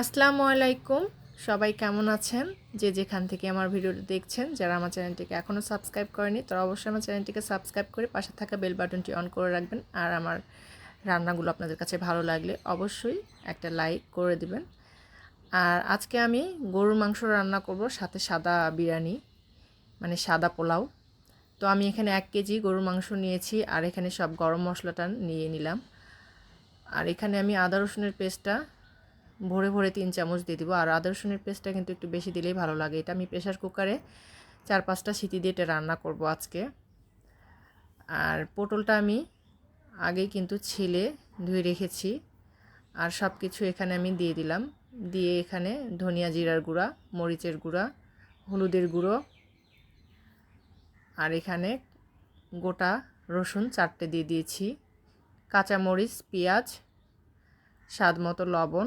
আসসালামু আলাইকুম। সবাই কেমন আছেন? যে যেখান থেকে আমার ভিডিওটি দেখছেন, যারা আমার চ্যানেলটিকে এখনও সাবস্ক্রাইব করেনি, তারা অবশ্যই আমার চ্যানেলটিকে সাবস্ক্রাইব করে পাশে থাকা বেল বাটনটি অন করে রাখবেন। আর আমার রান্নাগুলো আপনাদের কাছে ভালো লাগলে অবশ্যই একটা লাইক করে দিবেন। আর আজকে আমি গরুর মাংস রান্না করব, সাথে সাদা বিরিয়ানি মানে সাদা পোলাও। তো আমি এখানে এক কেজি গরুর মাংস নিয়েছি, আর এখানে সব গরম মশলাটা নিয়ে নিলাম। আর এখানে আমি আদা রসুনের পেস্টটা ভরে ভরে তিন চামচ দিয়ে দিব। আর আদা, রসুনের পেস্টটা কিন্তু একটু বেশি দিলেই ভালো লাগে। এটা আমি প্রেশার কুকারে চার পাঁচটা সিটি দিয়ে এটা রান্না করব আজকে। আর পটলটা আমি আগেই কিন্তু ছিলে ধুয়ে রেখেছি। আর সব কিছু এখানে আমি দিয়ে দিলাম। দিয়ে এখানে ধনিয়া জিরার গুঁড়া, মরিচের গুঁড়া, হলুদের গুঁড়ো আর এখানে গোটা রসুন চারটে দিয়ে দিয়েছি। কাঁচামরিচ, পেঁয়াজ স্বাদ মতো লবণ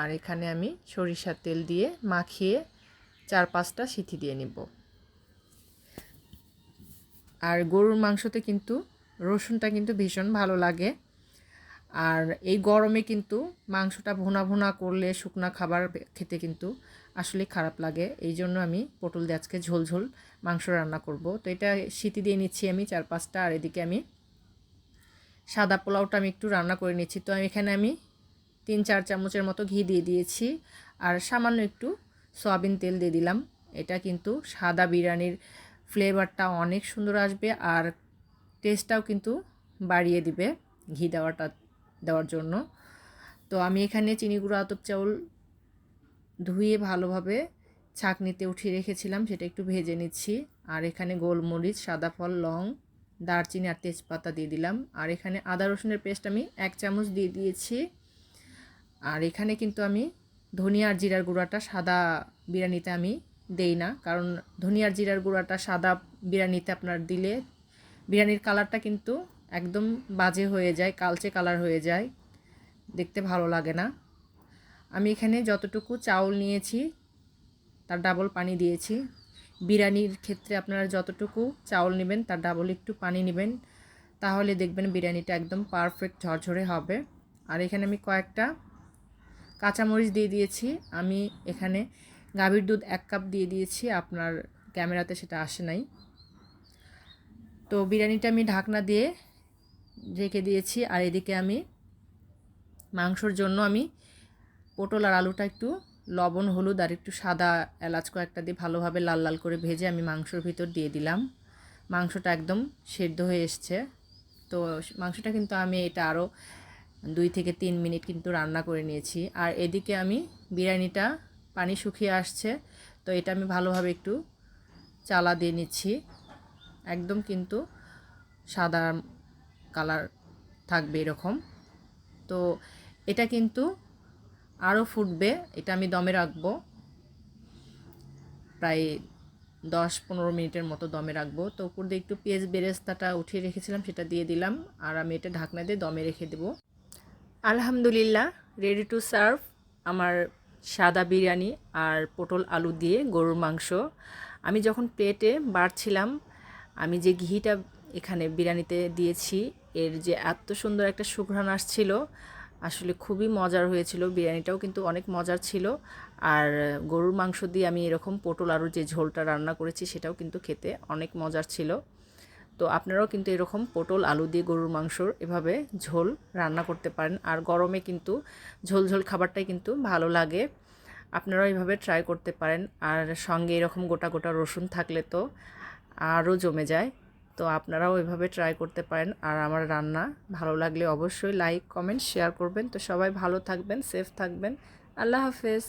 আর এখানে আমি সরিষার তেল দিয়ে মাখিয়ে চার পাঁচটা সিথি দিয়ে নিব। আর গরুর মাংসতে কিন্তু রসুনটা কিন্তু ভীষণ ভালো লাগে। আর এই গরমে কিন্তু মাংসটা ভুনা ভুনা করলে শুকনা খাবার খেতে কিন্তু আসলে খারাপ লাগে। এই জন্য আমি পটল দিয়ে আজকে ঝোল ঝোল মাংস রান্না করব। তো এটা সিটি দিয়ে নিচ্ছি আমি চার পাঁচটা। আর এদিকে আমি সাদা পোলাওটা আমি একটু রান্না করে নিচ্ছি। তো আমি এখানে আমি তিন, চার চামচের মতো ঘি দিয়ে দিয়েছি। আর সামান্য একটু সয়াবিন তেল দিয়ে দিলাম। এটা কিন্তু সাদা বিরিয়ানির ফ্লেভারটা অনেক সুন্দর আসবে আর টেস্টটাও কিন্তু বাড়িয়ে দিবে ঘি দেওয়াটা, দেওয়ার জন্য। তো আমি এখানে চিনি গুঁড়ো, আতপ চাউল ধুয়ে ভালোভাবে ছাঁকনিতে উঠিয়ে রেখেছিলাম, সেটা একটু ভেজে নিচ্ছি। আর এখানে গোলমরিচ, সাদা ফল, লং, দারচিনি আর তেজপাতা দিয়ে দিলাম। আর এখানে আদা রসুনের পেস্ট আমি এক চামচ দিয়ে দিয়েছি। আর এখানে কিন্তু আমি ধনিয়ার জিরার গুঁড়াটা সাদা বিরিয়ানিতে আমি দেই না, কারণ ধনিয়ার জিরার গুঁড়াটা সাদা বিরিয়ানিতে আপনার দিলে বিরিয়ানির কালারটা কিন্তু একদম বাজে হয়ে যায়, কালচে কালার হয়ে যায়, দেখতে ভালো লাগে না। আমি এখানে যতটুকু চাউল নিয়েছি তার ডাবল পানি দিয়েছি। বিরিয়ানির ক্ষেত্রে আপনারা যতটুকু চাউল নেবেন তার ডাবল একটু পানি নেবেন, তাহলে দেখবেন বিরিয়ানিটা একদম পারফেক্ট ঝরঝরে হবে। আর এখানে আমি কয়েকটা কাঁচামরিচ দিয়ে দিয়েছি। আমি এখানে গাভীর দুধ এক কাপ দিয়ে দিয়েছি, আপনার ক্যামেরাতে সেটা আসে নাই। তো বিরিয়ানিটা আমি ঢাকনা দিয়ে রেখে দিয়েছি, আর এদিকে আমি মাংসর জন্য আমি পটল আর আলুটা একটু লবণ, হলুদ আর একটু সাদা এলাচ কয়েকটা দিয়ে ভালোভাবে লাল লাল করে ভেজে আমি মাংসর ভিতর দিয়ে দিলাম। মাংসটা একদম সেদ্ধ হয়ে এসছে। তো মাংসটা কিন্তু আমি এটা আরও দুই থেকে তিন মিনিট কিন্তু রান্না করে নিয়েছি। আর এদিকে আমি বিরিয়ানিটা, পানি শুকিয়ে আসছে, তো এটা আমি ভালোভাবে একটু চালা দিয়ে নিচ্ছি। একদম কিন্তু সাদা কালার থাকবে এরকম। তো এটা কিন্তু আরও ফুটবে, এটা আমি দমে রাখব। প্রায় দশ পনেরো মিনিটের মতো দমে রাখব। তো উপর দিয়ে একটু পেঁয়াজ বেরেস্তাটা উঠিয়ে রেখেছিলাম, সেটা দিয়ে দিলাম। আর আমি এটা ঢাকনা দিয়ে দমে রেখে দেবো। আলহামদুলিল্লাহ রেডি টু সার্ভ আমার সাদা বিরিয়ানি আর পটল আলু দিয়ে গরুর মাংস। আমি যখন প্লেটে বাড়ছিলাম, আমি যে ঘিটা এখানে বিরিয়ানিতে দিয়েছি, এর যে এত সুন্দর একটা সুঘ্রাণ আসছিল, আসলে খুবই মজার হয়েছিল। বিরিয়ানিটাও কিন্তু অনেক মজার ছিল। আর গরুর মাংস দিয়ে আমি এরকম পটল আলুর যে ঝোলটা রান্না করেছি, সেটাও কিন্তু খেতে অনেক মজার ছিল। তো আপনারাও কিন্তু এরকম পটল, আলু দিয়ে গরুর মাংসর এভাবে ঝোল রান্না করতে পারেন। আর গরমে কিন্তু ঝোল ঝোল খাবারটাই কিন্তু ভালো লাগে। আপনারাও এইভাবে ট্রাই করতে পারেন। আর সঙ্গে এরকম গোটা গোটা রসুন থাকলে তো আরও জমে যায়। তো আপনারাও এভাবে ট্রাই করতে পারেন। আর আমার রান্না ভালো লাগলে অবশ্যই লাইক কমেন্ট শেয়ার করবেন। তো সবাই ভালো থাকবেন সেফ থাকবেন। আল্লাহ হাফেজ।